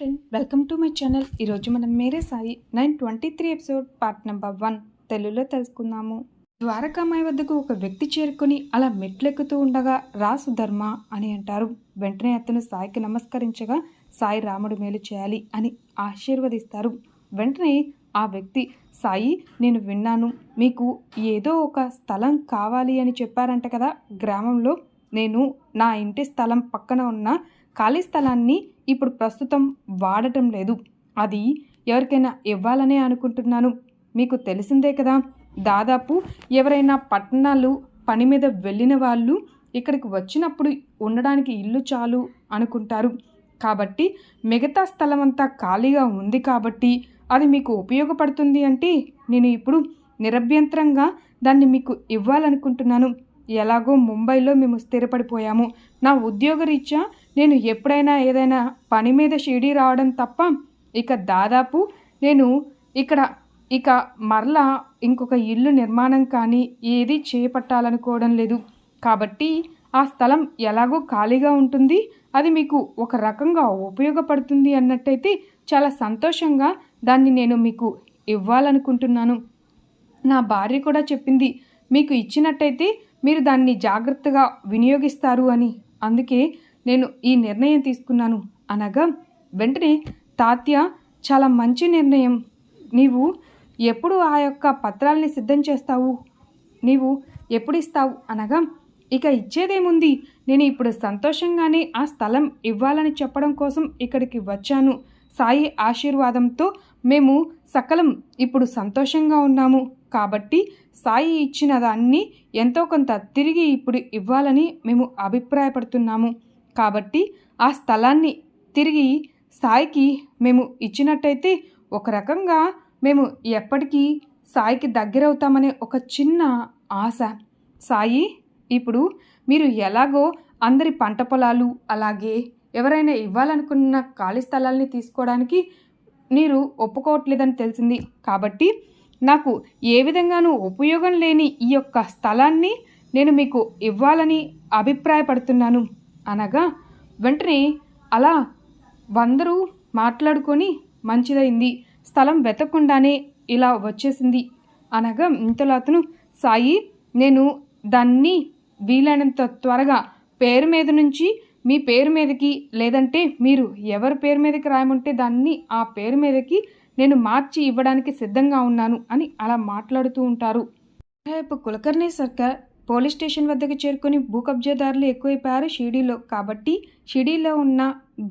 Friend welcome to my channel ఈరోజు మనం Mere Sai nine twenty three episode part number one తెలుగులో తెలుసుకుందాము. ద్వారకామాయి వద్దకు ఒక వ్యక్తి చేరుకొని అలా మెట్లెక్కుతూ ఉండగా రాసు ధర్మ అని అంటారు. వెంటనే అతను సాయికి నమస్కరించగా సాయి రాముడు మేలు చేయాలి అని ఆశీర్వదిస్తారు. వెంటనే ఆ వ్యక్తి సాయి నేను విన్నాను. మీకు ఏదో ఒక స్థలం కావాలి అని చెప్పారంట కదా గ్రామంలో. నేను నా ఇంటి స్థలం పక్కన ఉన్న ఖాళీ స్థలాన్ని ఇప్పుడు ప్రస్తుతం వాడటం లేదు. అది ఎవరికైనా ఇవ్వాలనే అనుకుంటున్నాను. మీకు తెలిసిందే కదా దాదాపు ఎవరైనా పట్టణాలు పని మీద వెళ్ళిన వాళ్ళు ఇక్కడికి వచ్చినప్పుడు ఉండడానికి ఇల్లు చాలు అనుకుంటారు. కాబట్టి మిగతా స్థలం అంతా ఖాళీగా ఉంది కాబట్టి అది మీకు ఉపయోగపడుతుంది అంటే నేను ఇప్పుడు నిరభ్యంతరంగా దాన్ని మీకు ఇవ్వాలనుకుంటున్నాను. ఎలాగో ముంబైలో మేము స్థిరపడిపోయాము. నా ఉద్యోగరీత్యా నేను ఎప్పుడైనా ఏదైనా పని మీద షిరిడి రావడం తప్ప ఇక దాదాపు నేను ఇక్కడ ఇక మరలా ఇంకొక ఇల్లు నిర్మాణం కానీ ఏది చేపట్టాలనుకోవడం లేదు. కాబట్టి ఆ స్థలం ఎలాగో ఖాళీగా ఉంటుంది. అది మీకు ఒక రకంగా ఉపయోగపడుతుంది అన్నట్టయితే చాలా సంతోషంగా దాన్ని నేను మీకు ఇవ్వాలనుకుంటున్నాను. నా భార్య కూడా చెప్పింది మీకు ఇచ్చినట్టయితే మీరు దాన్ని జాగ్రత్తగా వినియోగిస్తారు అని. అందుకే నేను ఈ నిర్ణయం తీసుకున్నాను అనగా వెంటనే తాత్య చాలా మంచి నిర్ణయం. నీవు ఎప్పుడు ఆ యొక్క పత్రాల్ని సిద్ధం చేస్తావు? నీవు ఎప్పుడు ఇస్తావు అనగా ఇక ఇచ్చేదేముంది? నేను ఇప్పుడు సంతోషంగానే ఆ స్థలం ఇవ్వాలని చెప్పడం కోసం ఇక్కడికి వచ్చాను. సాయి ఆశీర్వాదంతో మేము సకలం ఇప్పుడు సంతోషంగా ఉన్నాము. కాబట్టి సాయి ఇచ్చిన దాన్ని ఎంతో కొంత తిరిగి ఇప్పుడు ఇవ్వాలని మేము అభిప్రాయపడుతున్నాము. కాబట్టి ఆ స్థలాన్ని తిరిగి సాయికి మేము ఇచ్చినట్టయితే ఒక రకంగా మేము ఎప్పటికీ సాయికి దగ్గరవుతామనే ఒక చిన్న ఆశ. సాయి ఇప్పుడు మీరు ఎలాగో అందరి పంట పొలాలు అలాగే ఎవరైనా ఇవ్వాలనుకున్న ఖాళీ స్థలాల్ని తీసుకోవడానికి మీరు ఒప్పుకోవట్లేదని తెలిసింది. కాబట్టి నాకు ఏ విధంగానూ ఉపయోగం లేని ఈ యొక్క స్థలాన్ని నేను మీకు ఇవ్వాలని అభిప్రాయపడుతున్నాను. అనగా వెంటనే అలా వందరూ మాట్లాడుకొని మంచిదైంది. స్థలం వెతకుండానే ఇలా వచ్చేసింది. అనగా ఇంతలో అతను సాయి నేను దాన్ని వీలైనంత త్వరగా పేరు మీద నుంచి మీ పేరు మీదకి లేదంటే మీరు ఎవరి పేరు మీదకి రాయమంటే దాన్ని ఆ పేరు మీదకి నేను మార్చి ఇవ్వడానికి సిద్ధంగా ఉన్నాను అని అలా మాట్లాడుతూ ఉంటారు. రేపు కులకర్ణి సర్కార్ పోలీస్ స్టేషన్ వద్దకు చేరుకొని భూ కబ్జాదారులు ఎక్కువైపోయారు షిడీలో కాబట్టి షిడీలో ఉన్న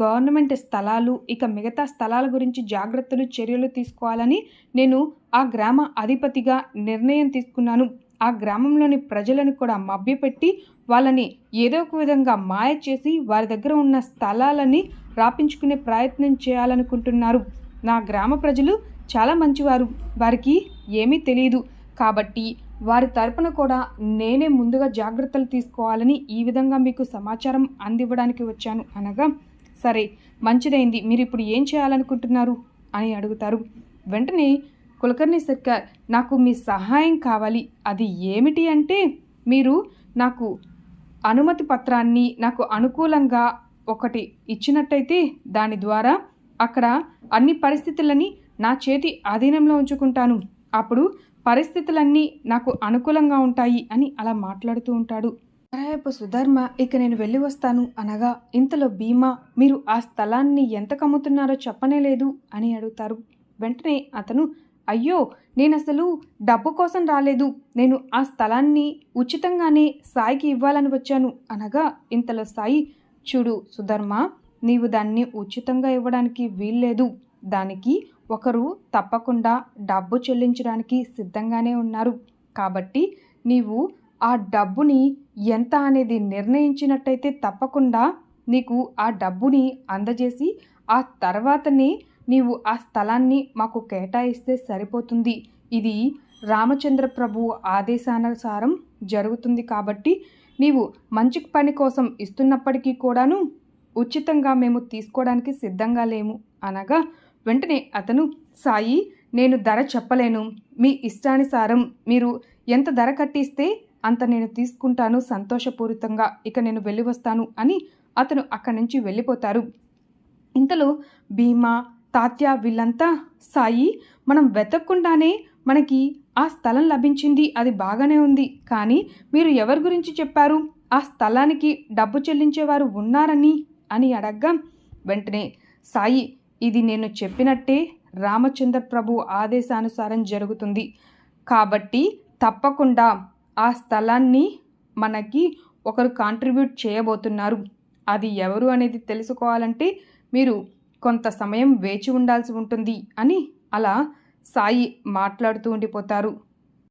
గవర్నమెంట్ స్థలాలు ఇక మిగతా స్థలాల గురించి జాగ్రత్తలు చర్యలు తీసుకోవాలని నేను ఆ గ్రామ అధిపతిగా నిర్ణయం తీసుకున్నాను. ఆ గ్రామంలోని ప్రజలను కూడా మభ్యపెట్టి వాళ్ళని ఏదో ఒక విధంగా మాయ చేసి వారి దగ్గర ఉన్న స్థలాలని రాపించుకునే ప్రయత్నం చేయాలనుకుంటున్నారు. నా గ్రామ ప్రజలు చాలా మంచివారు. వారికి ఏమీ తెలియదు కాబట్టి వారి తరపున కూడా నేనే ముందుగా జాగ్రత్తలు తీసుకోవాలని ఈ విధంగా మీకు సమాచారం అందివ్వడానికి వచ్చాను అనగా సరే మంచిదైంది. మీరు ఇప్పుడు ఏం చేయాలనుకుంటున్నారు? అని అడుగుతారు. వెంటనే కులకర్ణి సర్కార్ నాకు మీ సహాయం కావాలి. అది ఏమిటి అంటే మీరు నాకు అనుమతి పత్రాన్ని నాకు అనుకూలంగా ఒకటి ఇచ్చినట్టయితే దాని ద్వారా అక్కడ అన్ని పరిస్థితులని నా చేతి అధీనంలో ఉంచుకుంటాను. అప్పుడు పరిస్థితులన్నీ నాకు అనుకూలంగా ఉంటాయి అని అలా మాట్లాడుతూ ఉంటాడు. రేపు సుధర్మ ఇక నేను వెళ్ళి వస్తాను అనగా ఇంతలో భీమా మీరు ఆ స్థలాన్ని ఎంత కమ్ముతున్నారో చెప్పనే లేదు అని అడుగుతారు. వెంటనే అతను అయ్యో నేను అసలు డబ్బు కోసం రాలేదు నేను ఆ స్థలాన్ని ఉచితంగానే సాయికి ఇవ్వాలని వచ్చాను అనగా ఇంతలో సాయి చూడు సుధర్మ నీవు దాన్ని ఉచితంగా ఇవ్వడానికి వీల్లేదు దానికి ఒకరు తప్పకుండా డబ్బు చెల్లించడానికి సిద్ధంగానే ఉన్నారు. కాబట్టి నీవు ఆ డబ్బుని ఎంత అనేది నిర్ణయించినట్టయితే తప్పకుండా నీకు ఆ డబ్బుని అందజేసి ఆ తర్వాతనే నీవు ఆ స్థలాన్ని మాకు కేటాయిస్తే సరిపోతుంది. ఇది రామచంద్ర ప్రభు ఆదేశానుసారం జరుగుతుంది కాబట్టి నీవు మంచి పని కోసం ఇస్తున్నప్పటికీ కూడాను ఉచితంగా మేము తీసుకోవడానికి సిద్ధంగా లేము అనగా వెంటనే అతను సాయి నేను ధర చెప్పలేను. మీ ఇష్టానుసారం మీరు ఎంత ధర కట్టిస్తే అంత నేను తీసుకుంటాను సంతోషపూరితంగా. ఇక నేను వెళ్ళి వస్తాను అని అతను అక్కడి నుంచి వెళ్ళిపోతారు. ఇంతలో భీమా తాత్య వీళ్ళంతా సాయి మనం వెతక్కుండానే మనకి ఆ స్థలం లభించింది. అది బాగానే ఉంది. కానీ మీరు ఎవరి గురించి చెప్పారు? ఆ స్థలానికి డబ్బు చెల్లించేవారు ఉన్నారని అని అడగ్గా వెంటనే సాయి ఇది నేను చెప్పినట్టే రామచంద్ర ప్రభు ఆదేశానుసారం జరుగుతుంది. కాబట్టి తప్పకుండా ఆ స్థలాన్ని మనకి ఒకరు కాంట్రిబ్యూట్ చేయబోతున్నారు. అది ఎవరు అనేది తెలుసుకోవాలంటే మీరు కొంత సమయం వేచి ఉండాల్సి ఉంటుంది అని అలా సాయి మాట్లాడుతూ ఉండిపోతారు.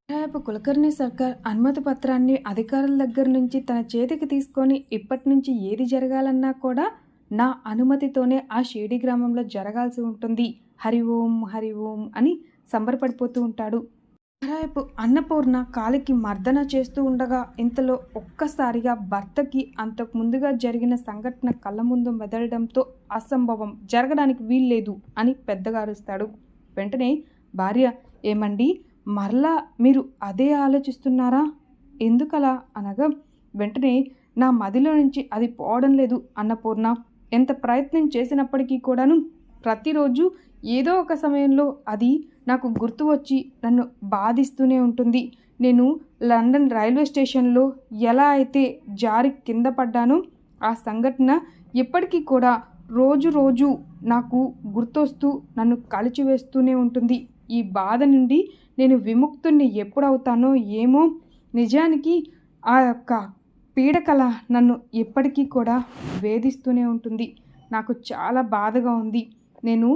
రేపు కులకర్ణి సర్కార్ అనుమతి పత్రాన్ని అధికారుల దగ్గర నుంచి తన చేతికి తీసుకొని ఇప్పటి నుంచి ఏది జరగాలన్నా కూడా నా అనుమతితోనే ఆ షేడి గ్రామంలో జరగాల్సి ఉంటుంది. హరి ఓం హరి ఓం అని సంబరపడిపోతూ ఉంటాడు. రేపు అన్నపూర్ణ కాలికి మర్దన చేస్తూ ఉండగా ఇంతలో ఒక్కసారిగా భర్తకి అంతకు ముందుగా జరిగిన సంఘటన కళ్ళ ముందు మెదలడంతో అసంభవం జరగడానికి వీల్లేదు అని పెద్దగా అరుస్తాడు వెంటనే భార్య ఏమండి మరలా మీరు అదే ఆలోచిస్తున్నారా? ఎందుకలా? అనగా వెంటనే నా మదిలో నుంచి అది పోవడం లేదు అన్నపూర్ణ. ఎంత ప్రయత్నం చేసినప్పటికీ కూడాను ప్రతిరోజు ఏదో ఒక సమయంలో అది నాకు గుర్తు వచ్చి నన్ను బాధిస్తూనే ఉంటుంది. నేను లండన్ రైల్వే స్టేషన్లో ఎలా అయితే జారి కింద పడ్డానో ఆ సంఘటన ఇప్పటికీ కూడా రోజు రోజు నాకు గుర్తొస్తూ నన్ను కలిచివేస్తూనే ఉంటుంది. ఈ బాధ నుండి నేను విముక్తుణ్ణి ఎప్పుడవుతానో ఏమో నిజానికి ఆ యొక్క పీడకల నన్ను ఇప్పటికీ కూడా వేధిస్తూనే ఉంటుంది. నాకు చాలా బాధగా ఉంది. నేను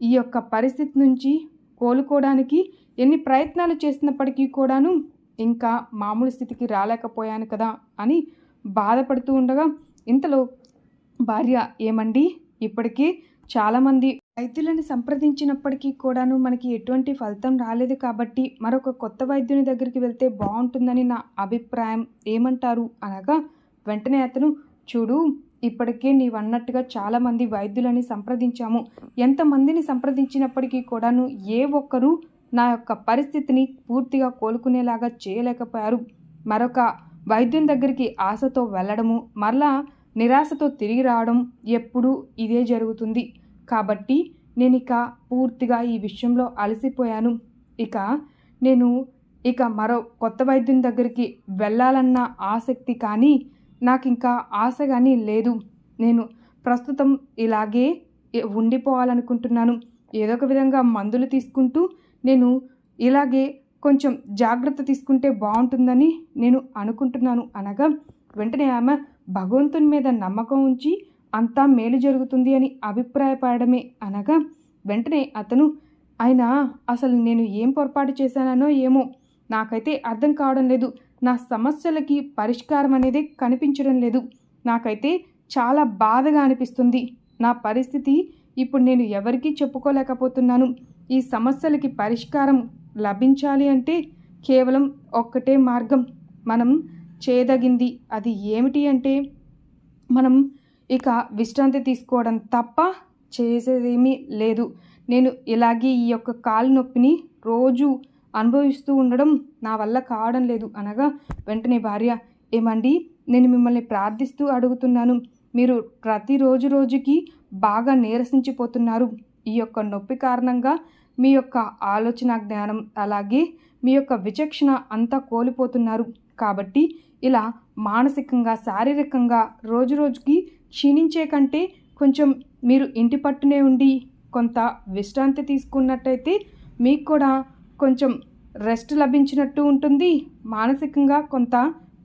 ఈ యొక్క పరిస్థితి నుంచి కోలుకోవడానికి ఎన్ని ప్రయత్నాలు చేసినప్పటికీ కూడాను ఇంకా మామూలు స్థితికి రాలేకపోయాను కదా అని బాధపడుతూ ఉండగా ఇంతలో భార్య ఏమండి? ఇప్పటికీ చాలామంది వైద్యులను సంప్రదించినప్పటికీ కూడాను మనకి ఎటువంటి ఫలితం రాలేదు కాబట్టి మరొక కొత్త వైద్యుని దగ్గరికి వెళ్తే బాగుంటుందని నా అభిప్రాయం. ఏమంటారు? అనగా వెంటనే అతను చూడు ఇప్పటికే నీవన్నట్టుగా చాలామంది వైద్యులని సంప్రదించాము. ఎంతమందిని సంప్రదించినప్పటికీ కూడాను ఏ ఒక్కరూ నా యొక్క పరిస్థితిని పూర్తిగా కోలుకునేలాగా చేయలేకపోయారు. మరొక వైద్యుని దగ్గరికి ఆశతో వెళ్ళడము మరలా నిరాశతో తిరిగి రావడం ఎప్పుడూ ఇదే జరుగుతుంది. కాబట్టి నేను ఇక పూర్తిగా ఈ విషయంలో అలసిపోయాను. ఇక నేను ఇక మరో కొత్త వైద్యం దగ్గరికి వెళ్ళాలన్న ఆసక్తి కానీ నాకు ఇంకా ఆశ కానీ లేదు. నేను ప్రస్తుతం ఇలాగే ఉండిపోవాలనుకుంటున్నాను. ఏదో ఒక విధంగా మందులు తీసుకుంటూ నేను ఇలాగే కొంచెం జాగ్రత్త తీసుకుంటే బాగుంటుందని నేను అనుకుంటున్నాను అనగా వెంటనే ఆమె భగవంతుని మీద నమ్మకం ఉంచి అంతా మేలు జరుగుతుంది అని అభిప్రాయపడమే అనగా వెంటనే అతను ఆయన అసలు నేను ఏం పొరపాటు చేశానో ఏమో నాకైతే అర్థం కావడం లేదు. నా సమస్యలకి పరిష్కారం అనేది కనిపించడం లేదు. నాకైతే చాలా బాధగా అనిపిస్తుంది. నా పరిస్థితి ఇప్పుడు నేను ఎవరికీ చెప్పుకోలేకపోతున్నాను. ఈ సమస్యలకి పరిష్కారం లభించాలి అంటే కేవలం ఒక్కటే మార్గం. మనం చేయదగింది అది ఏమిటి అంటే మనం ఇక విశ్రాంతి తీసుకోవడం తప్ప చేసేదేమీ లేదు. నేను ఇలాగే ఈ యొక్క కాలు నొప్పిని రోజు అనుభవిస్తూ ఉండడం నా వల్ల కావడం లేదు అనగా వెంటనే భార్య ఏమండి నేను మిమ్మల్ని ప్రార్థిస్తూ అడుగుతున్నాను. మీరు ప్రతిరోజు రోజుకి బాగా నీరసించిపోతున్నారు. ఈ యొక్క నొప్పి కారణంగా మీ యొక్క ఆలోచన జ్ఞానం అలాగే మీ యొక్క విచక్షణ అంతా కోల్పోతున్నారు. కాబట్టి ఇలా మానసికంగా శారీరకంగా రోజు రోజుకి క్షీణించే కంటే కొంచెం మీరు ఇంటి పట్టునే ఉండి కొంత విశ్రాంతి తీసుకున్నట్టయితే మీకు కూడా కొంచెం రెస్ట్ లభించినట్టు ఉంటుంది. మానసికంగా కొంత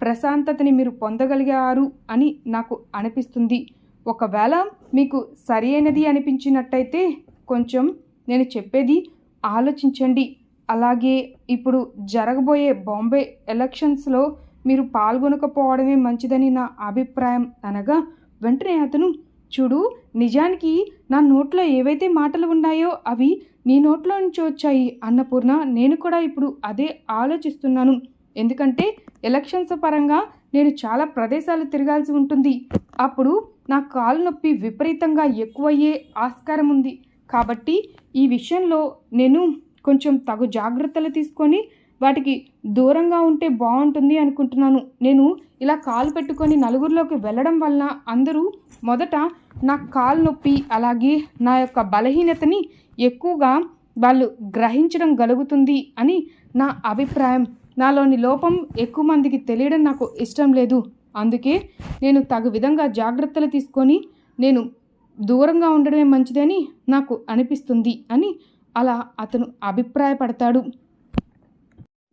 ప్రశాంతతని మీరు పొందగలిగారు అని నాకు అనిపిస్తుంది. ఒకవేళ మీకు సరి అయినది అనిపించినట్టయితే కొంచెం నేను చెప్పేది ఆలోచించండి. అలాగే ఇప్పుడు జరగబోయే బాంబే ఎలక్షన్స్లో మీరు పాల్గొనకపోవడమే మంచిదని నా అభిప్రాయం అనగా వెంటనే అతను చూడు నిజానికి నా నోట్లో ఏవైతే మాటలు ఉన్నాయో అవి నీ నోట్లో నుంచి వచ్చాయి అన్నపూర్ణ. నేను కూడా ఇప్పుడు అదే ఆలోచిస్తున్నాను. ఎందుకంటే ఎలక్షన్స్ పరంగా నేను చాలా ప్రదేశాలు తిరగాల్సి ఉంటుంది. అప్పుడు నా కాలు నొప్పి విపరీతంగా ఎక్కువయ్యే ఆస్కారం ఉంది. కాబట్టి ఈ విషయంలో నేను కొంచెం తగు జాగ్రత్తలు తీసుకొని వాటికి దూరంగా ఉంటే బాగుంటుంది అనుకుంటున్నాను. నేను ఇలా కాలు పెట్టుకొని నలుగురిలోకి వెళ్ళడం వలన అందరూ మొదట నా కాలు నొప్పి అలాగే నా యొక్క బలహీనతని ఎక్కువగా వాళ్ళు గ్రహించడం గలుగుతుంది అని నా అభిప్రాయం. నాలోని లోపం ఎక్కువ మందికి తెలియడం నాకు ఇష్టం లేదు. అందుకే నేను తగు విధంగా జాగ్రత్తలు తీసుకొని నేను దూరంగా ఉండడమే మంచిదని నాకు అనిపిస్తుంది అని అలా అతను అభిప్రాయపడతాడు.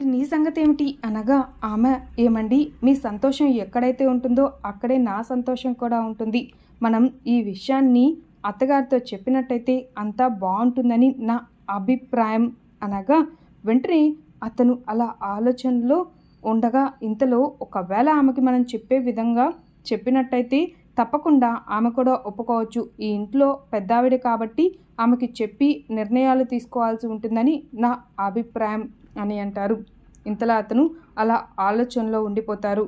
నీ సంగతి ఏమిటి అనగా ఆమె ఏమండి? మీ సంతోషం ఎక్కడైతే ఉంటుందో అక్కడే నా సంతోషం కూడా ఉంటుంది. మనం ఈ విషయాన్ని అత్తగారితో చెప్పినట్టయితే అంతా బాగుంటుందని నా అభిప్రాయం. అనగా వెంటనే అతను అలా ఆలోచనలో ఉండగా ఇంతలో ఒకవేళ ఆమెకి మనం చెప్పే విధంగా చెప్పినట్టయితే తప్పకుండా ఆమె కూడా ఒప్పుకోవచ్చు. ఈ ఇంట్లో పెద్దావిడ కాబట్టి ఆమెకి చెప్పి నిర్ణయాలు తీసుకోవాల్సి ఉంటుందని నా అభిప్రాయం. అని అంటారు. ఇంతలో అతను అలా ఆలోచనలో ఉండిపోతారు.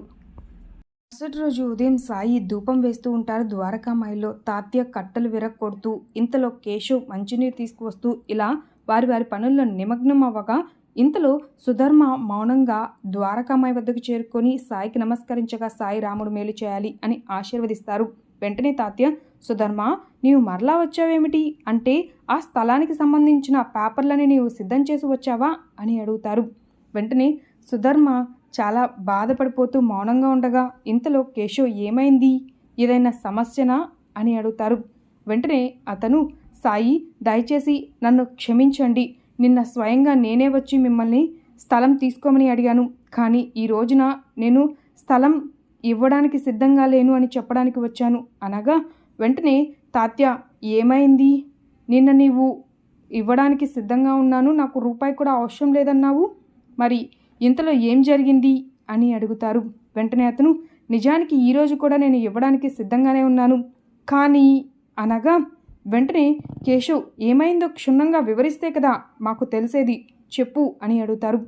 మరుసటి రోజు ఉదయం సాయి ధూపం వేస్తూ ఉంటారు ద్వారకామాయిలో. తాత్య కట్టలు విరక్కొడుతూ ఇంతలో కేశవ్ మంచినీరు తీసుకువస్తూ ఇలా వారి వారి పనుల్లో నిమగ్నం అవ్వగా ఇంతలో సుధర్మ మౌనంగా ద్వారకామాయి వద్దకు చేరుకొని సాయికి నమస్కరించగా సాయి రాముడు మేలు చేయాలి అని ఆశీర్వదిస్తారు. వెంటనే తాత్య సుధర్మ నీవు మరలా వచ్చావేమిటి? అంటే ఆ స్థలానికి సంబంధించిన పేపర్లని నీవు సిద్ధం చేసి వచ్చావా? అని అడుగుతారు. వెంటనే సుధర్మ చాలా బాధపడిపోతూ మౌనంగా ఉండగా ఇంతలో కేశవ్ ఏమైంది? ఏదైనా సమస్యనా? అని అడుగుతారు. వెంటనే అతను సాయి దయచేసి నన్ను క్షమించండి. నిన్న స్వయంగా నేనే వచ్చి మిమ్మల్ని స్థలం తీసుకోమని అడిగాను. కానీ ఈ రోజున నేను స్థలం ఇవ్వడానికి సిద్ధంగా లేను అని చెప్పడానికి వచ్చాను. అనగా వెంటనే తాత్య ఏమైంది? నిన్న నీవు ఇవ్వడానికి సిద్ధంగా ఉన్నాను నాకు రూపాయి కూడా అవసరం లేదన్నావు. మరి ఇంతలో ఏం జరిగింది? అని అడుగుతారు. వెంటనే అతను నిజానికి ఈరోజు కూడా నేను ఇవ్వడానికి సిద్ధంగానే ఉన్నాను. కానీ అనగా వెంటనే కేశవ్ ఏమైందో క్షుణ్ణంగా వివరిస్తే కదా మాకు తెలిసేది చెప్పు అని అడుగుతారు.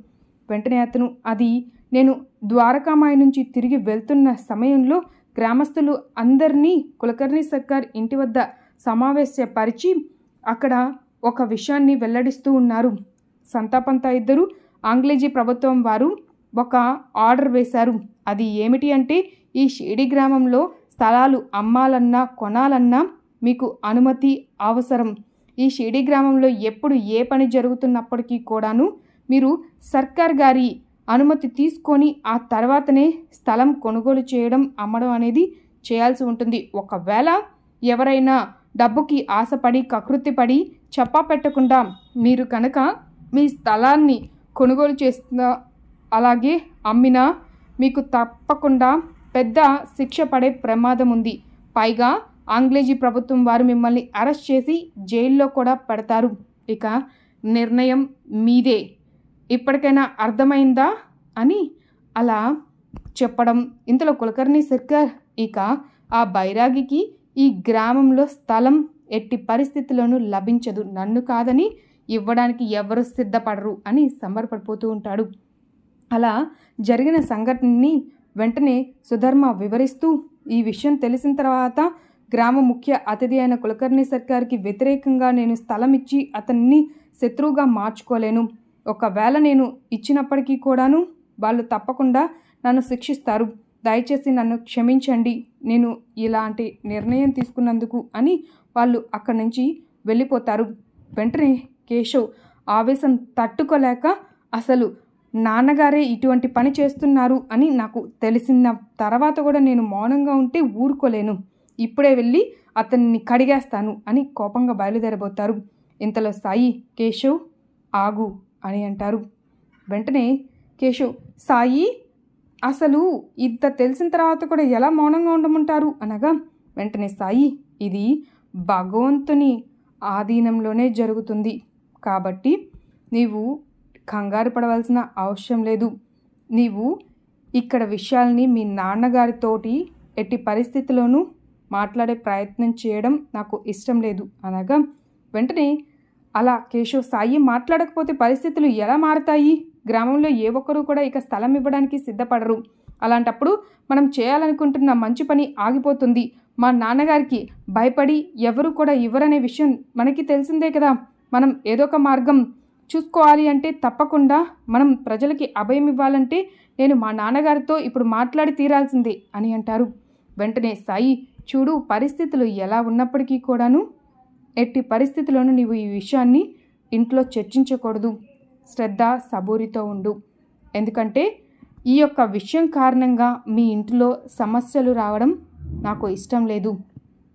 వెంటనే అతను అది నేను ద్వారకామాయి నుంచి తిరిగి వెళ్తున్న సమయంలో గ్రామస్తులు అందరినీ కులకర్ణి సర్కార్ ఇంటి వద్ద సమావేశపరిచి అక్కడ ఒక విషయాన్ని వెల్లడిస్తూ ఉన్నారు. సంతాపంతా ఇద్దరు ఆంగ్లేజీ ప్రభుత్వం వారు ఒక ఆర్డర్ వేశారు. అది ఏమిటి అంటే ఈ షిరిడి గ్రామంలో స్థలాలు అమ్మాలన్నా కొనాలన్నా మీకు అనుమతి అవసరం. ఈ షిరిడి గ్రామంలో ఎప్పుడు ఏ పని జరుగుతున్నప్పటికీ కూడాను మీరు సర్కార్ గారి అనుమతి తీసుకొని ఆ తర్వాతనే స్థలం కొనుగోలు చేయడం అమ్మడం అనేది చేయాల్సి ఉంటుంది. ఒకవేళ ఎవరైనా డబ్బుకి ఆశపడి కకృతిపడి చెప్పా పెట్టకుండా మీరు కనుక మీ స్థలాన్ని కొనుగోలు చేస్తున్న అలాగే అమ్మినా మీకు తప్పకుండా పెద్ద శిక్ష పడే ప్రమాదం ఉంది. పైగా ఆంగ్లేజీ ప్రభుత్వం వారు మిమ్మల్ని అరెస్ట్ చేసి జైల్లో కూడా పెడతారు. ఇక నిర్ణయం మీదే. ఇప్పటికైనా అర్థమైందా అని అలా చెప్పడం. ఇంతలో కులకర్ణి సర్కార్ ఇక ఆ బైరాగికి ఈ గ్రామంలో స్థలం ఎట్టి పరిస్థితిలోనూ లభించదు. నన్ను కాదని ఇవ్వడానికి ఎవరు సిద్ధపడరు అని సంబరపడిపోతూ ఉంటాడు. అలా జరిగిన సంఘటనని వెంటనే సుధర్మ వివరిస్తూ ఈ విషయం తెలిసిన తర్వాత గ్రామ ముఖ్య అతిథి అయిన కులకర్ణి సర్కార్కి వ్యతిరేకంగా నేను స్థలం ఇచ్చి అతన్ని శత్రువుగా మార్చుకోలేను. ఒకవేళ నేను ఇచ్చినప్పటికీ కూడాను వాళ్ళు తప్పకుండా నన్ను శిక్షిస్తారు. దయచేసి నన్ను క్షమించండి. నేను ఇలాంటి నిర్ణయం తీసుకున్నందుకు అని వాళ్ళు అక్కడి నుంచి వెళ్ళిపోతారు. వెంటనే కేశవ్ ఆవేశం తట్టుకోలేక అసలు నాన్నగారే ఇటువంటి పని చేస్తున్నారు అని నాకు తెలిసిన తర్వాత కూడా నేను మౌనంగా ఉంటే ఊరుకోలేను. ఇప్పుడే వెళ్ళి అతన్ని కడిగేస్తాను అని కోపంగా బయలుదేరబోతారు. ఇంతలో సాయి కేశవ్ ఆగు. అని అంటారు. వెంటనే కేశవ్ సాయి అసలు ఇంత తెలిసిన తర్వాత కూడా ఎలా మౌనంగా ఉండమంటారు? అనగా వెంటనే సాయి ఇది భగవంతుని ఆధీనంలోనే జరుగుతుంది. కాబట్టి నీవు కంగారు పడవలసిన అవసరం లేదు. నీవు ఇక్కడ విషయాల్ని మీ నాన్నగారితోటి ఎట్టి పరిస్థితిలోనూ మాట్లాడే ప్రయత్నం చేయడం నాకు ఇష్టం లేదు. అనగా వెంటనే అలా కేశవ్ సాయి మాట్లాడకపోతే పరిస్థితులు ఎలా మారతాయి? గ్రామంలో ఏ ఒక్కరూ కూడా ఇక స్థలం ఇవ్వడానికి సిద్ధపడరు. అలాంటప్పుడు మనం చేయాలనుకుంటున్న మంచి పని ఆగిపోతుంది. మా నాన్నగారికి భయపడి ఎవరు కూడా ఇవ్వరనే విషయం మనకి తెలిసిందే కదా. మనం ఏదో ఒక మార్గం చూసుకోవాలి అంటే తప్పకుండా మనం ప్రజలకి అభయం ఇవ్వాలంటే నేను మా నాన్నగారితో ఇప్పుడు మాట్లాడి తీరాల్సిందే అని అంటారు. వెంటనే సాయి చూడు పరిస్థితులు ఎలా ఉన్నప్పటికీ కూడాను ఎట్టి పరిస్థితిలోనూ నీవు ఈ విషయాన్ని ఇంట్లో చర్చించకూడదు. శ్రద్ధ సబూరితో ఉండు. ఎందుకంటే ఈ యొక్క విషయం కారణంగా మీ ఇంట్లో సమస్యలు రావడం నాకు ఇష్టం లేదు.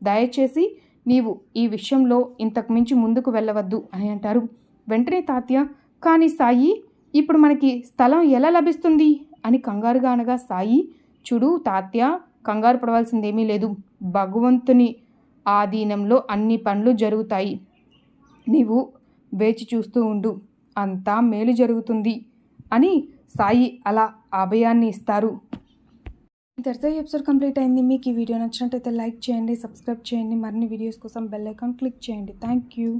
దయచేసి నీవు ఈ విషయంలో ఇంతకు మించి ముందుకు వెళ్ళవద్దు అని అంటారు. వెంటనే తాత్య కానీ సాయి ఇప్పుడు మనకి స్థలం ఎలా లభిస్తుంది? అని కంగారుగా అనగా సాయి చూడు తాత్య కంగారు పడవలసిందేమీ లేదు. భగవంతుని ఆధీనంలో అన్ని పనులు జరుగుతాయి. నీవు వేచి చూస్తూ ఉండు. అంతా మేలు జరుగుతుంది అని సాయి అలా అభయాన్ని ఇస్తారు. ఇంతటితో ఎపిసోడ్ కంప్లీట్ అయింది. మీకు ఈ వీడియో నచ్చినట్టయితే లైక్ చేయండి సబ్స్క్రైబ్ చేయండి. మరిన్ని వీడియోస్ కోసం బెల్ ఐకాన్ క్లిక్ చేయండి. Thank you.